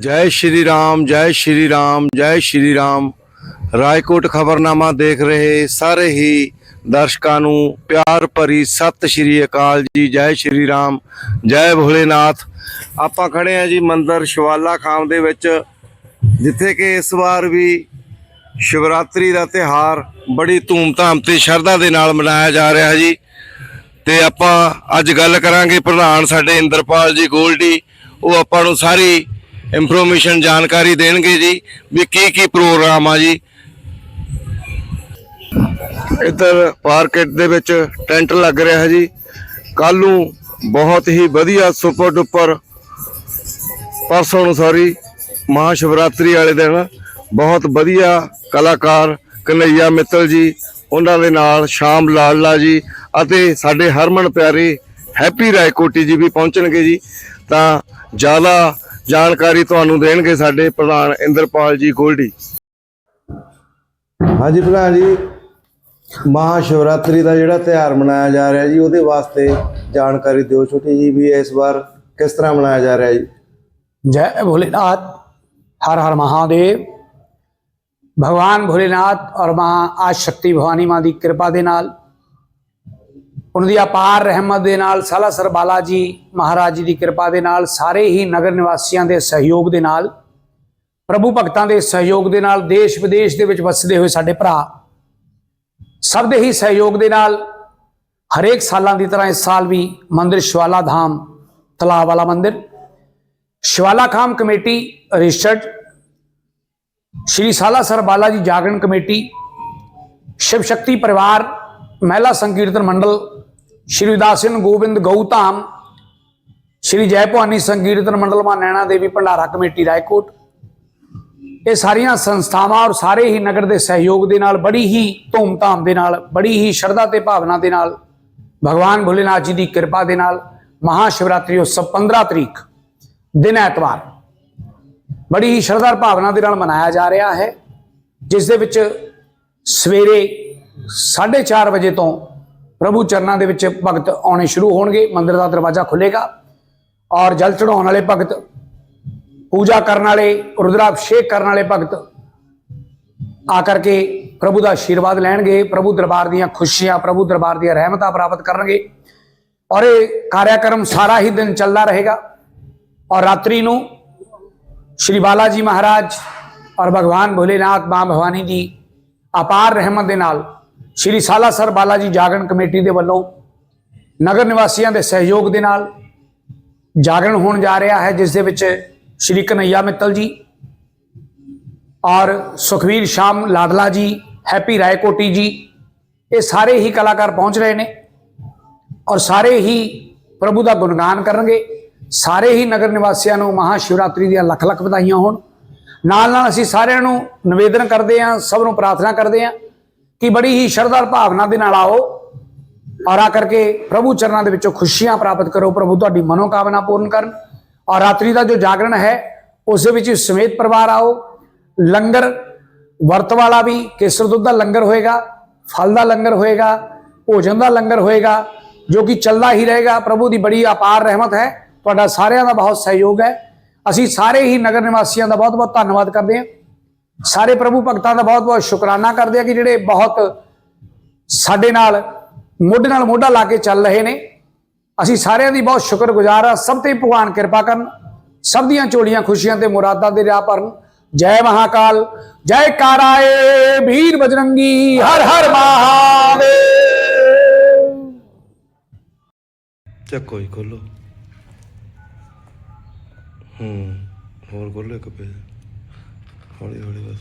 ਜੈ ਸ਼੍ਰੀ ਰਾਮ, ਜੈ ਸ਼੍ਰੀ ਰਾਮ, ਜੈ ਸ਼੍ਰੀ ਰਾਮ। ਰਾਏਕੋਟ ਖਬਰਨਾਮਾ ਦੇਖ ਰਹੇ ਸਾਰੇ ਹੀ ਦਰਸ਼ਕਾਂ ਨੂੰ ਪਿਆਰ ਭਰੀ ਸਤਿ ਸ਼੍ਰੀ ਅਕਾਲ ਜੀ, ਜੈ ਸ਼੍ਰੀ ਰਾਮ, ਜੈ ਭੋਲੇਨਾਥ। ਆਪਾਂ ਖੜੇ ਆ ਜੀ ਮੰਦਰ ਸ਼ਿਵਾਲਾ ਖਾਮ ਦੇ ਵਿੱਚ, ਜਿੱਥੇ ਕਿ ਇਸ ਵਾਰ ਵੀ ਸ਼ਿਵਰਾਤਰੀ ਦਾ ਤਿਹਾਰ ਬੜੀ ਧੂਮਧਾਮ ਤੇ ਸ਼ਰਧਾ ਦੇ ਨਾਲ ਮਨਾਇਆ ਜਾ ਰਿਹਾ ਜੀ। ਤੇ ਆਪਾਂ ਅੱਜ ਗੱਲ ਕਰਾਂਗੇ ਪ੍ਰਧਾਨ ਸਾਡੇ ਇੰਦਰਪਾਲ ਜੀ ਗੋਲਡੀ। ਉਹ ਆਪਾਂ ਨੂੰ ਸਾਰੀ ਇਨਫੋਰਮੇਸ਼ਨ ਜਾਣਕਾਰੀ ਦੇਣਗੇ ਜੀ ਵੀ ਕੀ ਕੀ ਪ੍ਰੋਗਰਾਮ ਆ ਜੀ। ਇੱਧਰ ਮਾਰਕੀਟ ਦੇ ਵਿੱਚ ਟੈਂਟ ਲੱਗ ਰਿਹਾ ਹੈ ਜੀ। ਕੱਲ ਨੂੰ ਬਹੁਤ ਹੀ ਵਧੀਆ ਸੁਪਰ ਡੁਪਰ ਪਰਸੋਂ ਨੂੰ ਸੌਰੀ ਮਹਾ ਸ਼ਿਵਰਾਤਰੀ ਵਾਲੇ ਦਿਨ ਬਹੁਤ ਵਧੀਆ ਕਲਾਕਾਰ ਕਨਈਆ ਮਿੱਤਲ ਜੀ, ਉਹਨਾਂ ਦੇ ਨਾਲ ਸ਼ਾਮ ਲਾਲਾ ਜੀ ਅਤੇ ਸਾਡੇ ਹਰਮਨ ਪਿਆਰੇ ਹੈਪੀ ਰਾਏਕੋਟੀ ਜੀ ਵੀ ਪਹੁੰਚਣਗੇ ਜੀ। ਤਾਂ ਜ਼ਿਆਦਾ ਜਾਣਕਾਰੀ ਤੁਹਾਨੂੰ ਦੇਣਗੇ ਸਾਡੇ ਪ੍ਰਧਾਨ ਇੰਦਰਪਾਲ ਜੀ ਗੋਲਡੀ। ਹਾਂਜੀ ਪ੍ਰਧਾਨ ਜੀ ਮਹਾ ਸ਼ਿਵਰਾਤਰੀ ਦਾ ਜਿਹੜਾ ਤਿਹਾਰ ਮਨਾਇਆ ਜਾ ਰਿਹਾ ਜੀ ਉਹਦੇ ਵਾਸਤੇ ਜਾਣਕਾਰੀ ਦਿਓ ਛੋਟੀ ਜੀ ਵੀ ਇਸ ਵਾਰ ਕਿਸ ਤਰ੍ਹਾਂ ਮਨਾਇਆ ਜਾ ਰਿਹਾ ਜੀ। ਜੈ ਭੋਲੇਨਾਥ ਹਰ ਹਰ ਮਹਾਦੇਵ। ਭਗਵਾਨ ਭੋਲੇਨਾਥ ਔਰ ਮਾਂ ਆ ਸ਼ਕਤੀ ਭਵਾਨੀ ਮਾਂ ਦੀ ਕਿਰਪਾ ਦੇ ਨਾਲ ਉਹਨਾਂ ਦੀ ਅਪਾਰ ਰਹਿਮਤ ਦੇ ਨਾਲ ਸਾਲਾਸਰ ਬਾਲਾ ਜੀ ਮਹਾਰਾਜ ਜੀ ਦੀ ਕਿਰਪਾ ਦੇ ਨਾਲ ਸਾਰੇ ਹੀ ਨਗਰ ਨਿਵਾਸੀਆਂ ਦੇ ਸਹਿਯੋਗ ਦੇ ਨਾਲ, ਪ੍ਰਭੂ ਭਗਤਾਂ ਦੇ ਸਹਿਯੋਗ ਦੇ ਨਾਲ, ਦੇਸ਼ ਵਿਦੇਸ਼ ਦੇ ਵਿੱਚ ਵਸਦੇ ਹੋਏ ਸਾਡੇ ਭਰਾ ਸਭ ਦੇ ਹੀ ਸਹਿਯੋਗ ਦੇ ਨਾਲ ਹਰੇਕ ਸਾਲਾਂ ਦੀ ਤਰ੍ਹਾਂ ਇਸ ਸਾਲ ਵੀ ਮੰਦਿਰ ਸ਼ਿਵਾਲਾ ਧਾਮ, ਤਲਾਬ ਵਾਲਾ ਮੰਦਿਰ, ਸ਼ਿਵਾਲਾ ਖਾਮ ਕਮੇਟੀ ਰਜਿਸਟਰਡ, ਸ਼੍ਰੀ ਸਾਲਾਸਰ ਬਾਲਾਜੀ ਜਾਗਰਣ ਕਮੇਟੀ, ਸ਼ਿਵ ਸ਼ਕਤੀ ਪਰਿਵਾਰ, ਮਹਿਲਾ ਸੰਕੀਰਤਨ ਮੰਡਲ ਸ਼੍ਰੀ ਉਦਾਸੀਨ ਗੋਬਿੰਦ ਗਊਧਾਮ, ਸ਼੍ਰੀ ਜੈ ਭਵਾਨੀ ਸੰਕੀਰਤਨ ਮੰਡਲ ਨੈਣਾ ਦੇਵੀ ਭੰਡਾਰਾ ਕਮੇਟੀ ਰਾਏਕੋਟ। ਇਹ ਸਾਰੀਆਂ ਸੰਸਥਾਵਾਂ ਔਰ ਸਾਰੇ ਹੀ ਨਗਰ ਦੇ ਸਹਿਯੋਗ ਦੇ ਨਾਲ, ਬੜੀ ਹੀ ਧੂਮਧਾਮ ਦੇ ਨਾਲ, ਬੜੀ ਹੀ ਸ਼ਰਧਾ ਤੇ ਭਾਵਨਾ ਦੇ ਨਾਲ, ਭਗਵਾਨ ਭੋਲੇਨਾਥ ਜੀ ਦੀ ਕਿਰਪਾ ਦੇ ਨਾਲ ਮਹਾ ਸ਼ਿਵਰਾਤਰੀ ਉਤਸਵ 15 ਤਰੀਕ, ਦਿਨ ਐਤਵਾਰ। ਬੜੀ ਹੀ ਸ਼ਰਧਾ ਭਾਵਨਾ ਦੇ ਨਾਲ ਮਨਾਇਆ ਜਾ ਰਿਹਾ ਹੈ, ਜਿਸ ਦੇ ਵਿੱਚ ਸਵੇਰੇ 4:30 ਵਜੇ ਤੋਂ ਪ੍ਰਭੂ ਚਰਨਾਂ ਦੇ ਵਿੱਚ ਭਗਤ ਆਉਣੇ ਸ਼ੁਰੂ ਹੋਣਗੇ, ਮੰਦਿਰ ਦਾ ਦਰਵਾਜ਼ਾ ਖੁੱਲੇਗਾ ਔਰ ਜਲ ਚੜਾਉਣ ਵਾਲੇ ਭਗਤ, ਪੂਜਾ ਕਰਨ ਵਾਲੇ, ਰੁਦਰਾਭਿਸ਼ੇਕ ਕਰਨ ਵਾਲੇ ਭਗਤ ਆ ਕਰਕੇ ਪ੍ਰਭੂ ਦਾ ਆਸ਼ੀਰਵਾਦ ਲੈਣਗੇ, ਪ੍ਰਭੂ ਦਰਬਾਰ ਦੀਆਂ ਖੁਸ਼ੀਆਂ, ਪ੍ਰਭੂ ਦਰਬਾਰ ਦੀਆਂ ਰਹਿਮਤਾਂ ਪ੍ਰਾਪਤ ਕਰਨਗੇ ਔਰ ਇਹ ਕਾਰਿਆਕਰਮ ਸਾਰਾ ਹੀ ਦਿਨ ਚੱਲਦਾ ਰਹੇਗਾ ਔਰ ਰਾਤਰੀ ਨੂੰ ਸ਼੍ਰੀ ਬਾਲਾ ਜੀ ਮਹਾਰਾਜ ਔਰ ਭਗਵਾਨ ਭੋਲੇਨਾਥ ਮਾਂ ਭਵਾਨੀ ਦੀ ਅਪਾਰ ਰਹਿਮਤ ਦੇ ਨਾਲ ਸ਼੍ਰੀ ਸਾਲਾਸਰ ਬਾਲਾ ਜੀ ਜਾਗਰਣ ਕਮੇਟੀ ਦੇ ਵੱਲੋਂ ਨਗਰ ਨਿਵਾਸੀਆਂ ਦੇ ਸਹਿਯੋਗ ਦੇ ਨਾਲ ਜਾਗਰਣ ਹੋਣ ਜਾ ਰਿਹਾ ਹੈ, ਜਿਸ ਦੇ ਵਿੱਚ ਸ਼੍ਰੀ ਕਨਈਆ ਮਿੱਤਲ ਜੀ ਔਰ ਸੁਖਵੀਰ ਸ਼ਾਮ ਲਾਡਲਾ ਜੀ, ਹੈਪੀ ਰਾਏਕੋਟੀ ਜੀ, ਇਹ ਸਾਰੇ ਹੀ ਕਲਾਕਾਰ ਪਹੁੰਚ ਰਹੇ ਨੇ ਔਰ ਸਾਰੇ ਹੀ ਪ੍ਰਭੂ ਦਾ ਗੁਣਗਾਨ ਕਰਨਗੇ। ਸਾਰੇ ਹੀ ਨਗਰ ਨਿਵਾਸੀਆਂ ਨੂੰ ਮਹਾ ਸ਼ਿਵਰਾਤਰੀ ਦੀਆਂ ਲੱਖ ਲੱਖ ਵਧਾਈਆਂ ਹੋਣ। ਨਾਲ ਨਾਲ ਅਸੀਂ ਸਾਰਿਆਂ ਨੂੰ ਨਿਵੇਦਨ ਕਰਦੇ ਹਾਂ, ਸਭ ਨੂੰ ਪ੍ਰਾਰਥਨਾ ਕਰਦੇ ਹਾਂ ਕਿ ਬੜੀ ਹੀ ਸ਼ਰਧਾ ਭਾਵਨਾ ਦੇ ਨਾਲ ਆਓ। ਔਰ ਆ ਕਰਕੇ ਪ੍ਰਭੂ ਚਰਨਾਂ ਦੇ ਵਿੱਚੋਂ ਖੁਸ਼ੀਆਂ ਪ੍ਰਾਪਤ ਕਰੋ। ਪ੍ਰਭੂ ਤੁਹਾਡੀ ਮਨੋਕਾਮਨਾ ਪੂਰਨ ਕਰਨ। ਔਰ ਰਾਤਰੀ ਦਾ ਜੋ ਜਾਗਰਣ ਹੈ, ਉਸ ਦੇ ਵਿੱਚ ਸਮੇਤ ਪਰਿਵਾਰ ਆਓ। ਲੰਗਰ, ਵਰਤ ਵਾਲਾ ਵੀ ਕੇਸਰ ਦੁੱਧ ਦਾ ਲੰਗਰ ਹੋਏਗਾ, ਫਲ ਦਾ ਲੰਗਰ ਹੋਏਗਾ, ਭੋਜਨ ਦਾ ਲੰਗਰ ਹੋਏਗਾ, ਜੋ ਕਿ ਚੱਲਦਾ ਹੀ ਰਹੇਗਾ। ਪ੍ਰਭੂ ਦੀ ਬੜੀ ਅਪਾਰ ਰਹਿਮਤ ਹੈ। ਤੁਹਾਡਾ ਸਾਰਿਆਂ ਦਾ ਬਹੁਤ ਸਹਿਯੋਗ ਹੈ। ਅਸੀਂ ਸਾਰੇ ਹੀ ਨਗਰ ਨਿਵਾਸੀਆਂ ਦਾ ਬਹੁਤ ਬਹੁਤ ਧੰਨਵਾਦ ਕਰਦੇ ਹਾਂ। ਸਾਰੇ ਪ੍ਰਭੂ ਭਗਤਾਂ ਦਾ ਬਹੁਤ ਬਹੁਤ ਸ਼ੁਕਰਾਨਾ ਕਰਦੇ ਹਾਂ ਕਿ ਜਿਹੜੇ ਬਹੁਤ ਸਾਡੇ ਨਾਲ, ਮੋਢੇ ਨਾਲ ਮੋਢਾ ਲਾ ਕੇ ਚੱਲ ਰਹੇ ਨੇ। ਅਸੀਂ ਸਾਰਿਆਂ ਦੀ ਬਹੁਤ ਸ਼ੁਕਰਗੁਜ਼ਾਰ ਹਾਂ ਸਭ ਤੇ ਭਗਵਾਨ ਕਿਰਪਾ ਕਰਨ, ਸਭ ਦੀਆਂ ਝੋਲੀਆਂ ਖੁਸ਼ੀਆਂ ਤੇ ਮੁਰਾਦਾਂ ਦੇ ਰਾਹ ਭਰਨ। ਜੈ ਮਹਾਕਾਲ, ਜੈ ਕਾਰਾਏ, ਵੀਰ ਬਜਰੰਗੀ, ਹਰ ਹਰ ਮਹਾਦੇਵ। ਚੱਕੋ ਹੀ ਖੋਲੋ। ਹੂੰ, ਹੋਰ ਖੋਲੋ ਇੱਕ ਪੇਜ। 我々が